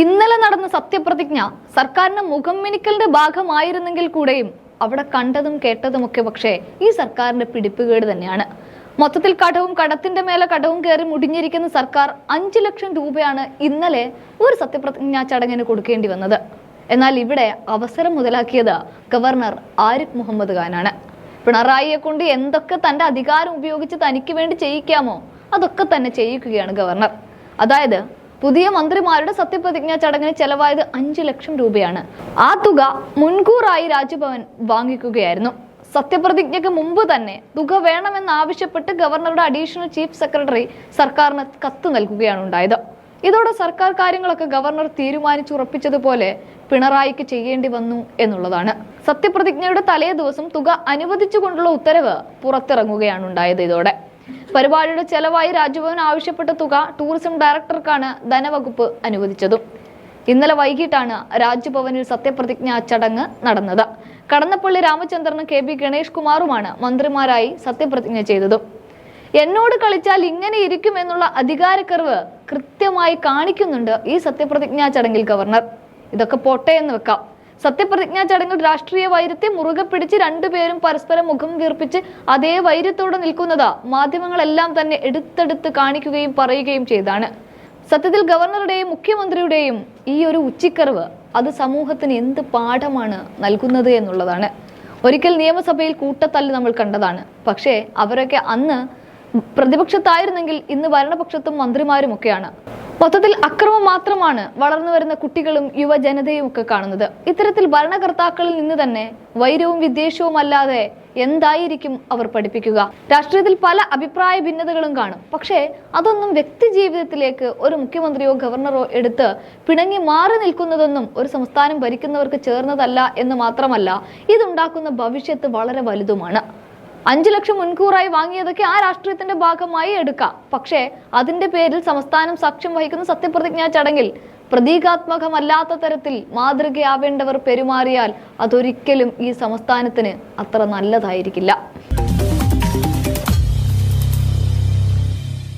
ഇന്നലെ നടന്ന സത്യപ്രതിജ്ഞ സർക്കാരിന് മുഖം മിനിക്കലിന്റെ ഭാഗമായിരുന്നെങ്കിൽ കൂടെയും അവിടെ കണ്ടതും കേട്ടതുമൊക്കെ പക്ഷേ ഈ സർക്കാരിന്റെ പിടിപ്പുകേട് തന്നെയാണ്. മൊത്തത്തിൽ കടവും കടത്തിന്റെ മേലെ കടവും കയറി മുടിഞ്ഞിരിക്കുന്ന സർക്കാർ അഞ്ചു ലക്ഷം രൂപയാണ് ഇന്നലെ ഒരു സത്യപ്രതിജ്ഞാ ചടങ്ങിന് കൊടുക്കേണ്ടി വന്നത്. എന്നാൽ ഇവിടെ അവസരം മുതലാക്കിയത് ഗവർണർ ആരിഫ് മുഹമ്മദ് ഖാനാണ്. പിണറായിയെ കൊണ്ട് എന്തൊക്കെ തന്റെ അധികാരം ഉപയോഗിച്ച് തനിക്ക് വേണ്ടി ചെയ്യിക്കാമോ അതൊക്കെ തന്നെ ചെയ്യിക്കുകയാണ് ഗവർണർ. അതായത് പുതിയ മന്ത്രിമാരുടെ സത്യപ്രതിജ്ഞാ ചടങ്ങിന് ചെലവായത് അഞ്ചു ലക്ഷം രൂപയാണ്. ആ തുക മുൻകൂറായി രാജ്ഭവൻ വാങ്ങിക്കുകയായിരുന്നു. സത്യപ്രതിജ്ഞയ്ക്ക് മുമ്പ് തന്നെ തുക വേണമെന്നാവശ്യപ്പെട്ട് ഗവർണറുടെ അഡീഷണൽ ചീഫ് സെക്രട്ടറി സർക്കാരിന് കത്ത് നൽകുകയാണ് ഉണ്ടായത്. ഇതോടെ സർക്കാർ കാര്യങ്ങളൊക്കെ ഗവർണർ തീരുമാനിച്ചുറപ്പിച്ചതുപോലെ പിണറായിക്ക് ചെയ്യേണ്ടി വന്നു എന്നുള്ളതാണ്. സത്യപ്രതിജ്ഞയുടെ തലേ ദിവസം തുക അനുവദിച്ചുകൊണ്ടുള്ള ഉത്തരവ് പുറത്തിറങ്ങുകയാണ് ഉണ്ടായത് ഇതോടെ. പരിപാടിയുടെ ചെലവായി രാജ്ഭവൻ ആവശ്യപ്പെട്ട തുക ടൂറിസം ഡയറക്ടർക്കാണ് ധനവകുപ്പ് അനുവദിച്ചതും. ഇന്നലെ വൈകിട്ടാണ് രാജ്ഭവനിൽ സത്യപ്രതിജ്ഞാ ചടങ്ങ് നടന്നത്. കടന്നപ്പള്ളി രാമചന്ദ്രനും കെ ബി ഗണേഷ് കുമാറുമാണ് മന്ത്രിമാരായി സത്യപ്രതിജ്ഞ ചെയ്തതും. എന്നോട് കളിച്ചാൽ ഇങ്ങനെ ഇരിക്കും എന്നുള്ള അധികാരക്കറിവ് കൃത്യമായി കാണിക്കുന്നുണ്ട് ഈ സത്യപ്രതിജ്ഞാ ചടങ്ങിൽ ഗവർണർ. ഇതൊക്കെ പോട്ടെ എന്ന് വെക്കാം. സത്യപ്രതിജ്ഞാ ചടങ്ങിൽ രാഷ്ട്രീയ വൈരത്തെ മുറുകെ പിടിച്ച് രണ്ടുപേരും പരസ്പരം മുഖം വീർപ്പിച്ച് അതേ വൈരത്തോടെ നിൽക്കുന്നത് മാധ്യമങ്ങളെല്ലാം തന്നെ എടുത്തെടുത്ത് കാണിക്കുകയും പറയുകയും ചെയ്താണ്. സത്യത്തിൽ ഗവർണറുടെയും മുഖ്യമന്ത്രിയുടെയും ഈ ഒരു ഉച്ചിക്കറിവ് അത് സമൂഹത്തിന് എന്ത് പാഠമാണ് നൽകുന്നത് എന്നുള്ളതാണ്. ഒരിക്കൽ നിയമസഭയിൽ കൂട്ടത്തല്ല് നമ്മൾ കണ്ടതാണ്. പക്ഷേ അവരൊക്കെ അന്ന് പ്രതിപക്ഷത്തായിരുന്നെങ്കിൽ ഇന്ന് ഭരണപക്ഷത്തും മന്ത്രിമാരും ഒക്കെയാണ് മൊത്തത്തിൽ അക്രമം മാത്രമാണ് വളർന്നു വരുന്ന കുട്ടികളും യുവജനതയും ഒക്കെ കാണുന്നത്. ഇത്തരത്തിൽ ഭരണകർത്താക്കളിൽ നിന്ന് തന്നെ വൈരവും വിദ്വേഷവും അല്ലാതെ എന്തായിരിക്കും അവർ പഠിപ്പിക്കുക? രാഷ്ട്രീയത്തിൽ പല അഭിപ്രായ ഭിന്നതകളും കാണും. പക്ഷേ അതൊന്നും വ്യക്തി ജീവിതത്തിലേക്ക് ഒരു മുഖ്യമന്ത്രിയോ ഗവർണറോ എടുത്ത് പിണങ്ങി മാറി നിൽക്കുന്നതൊന്നും ഒരു സംസ്ഥാനം ഭരിക്കുന്നവർക്ക് ചേർന്നതല്ല എന്ന് മാത്രമല്ല ഇതുണ്ടാക്കുന്ന ഭവിഷ്യത്ത് വളരെ വലുതുമാണ്. അഞ്ചു ലക്ഷം മുൻകൂറായി വാങ്ങിയതൊക്കെ ആ രാഷ്ട്രീയത്തിന്റെ ഭാഗമായി എടുക്കാം. പക്ഷേ അതിന്റെ പേരിൽ സംസ്ഥാനം സാക്ഷ്യം വഹിക്കുന്ന സത്യപ്രതിജ്ഞാ ചടങ്ങിൽ പ്രതീകാത്മകമല്ലാത്ത തരത്തിൽ മാതൃകയാവേണ്ടവർ പെരുമാറിയാൽ അതൊരിക്കലും ഈ സംസ്ഥാനത്തിന് അത്ര നല്ലതായിരിക്കില്ല.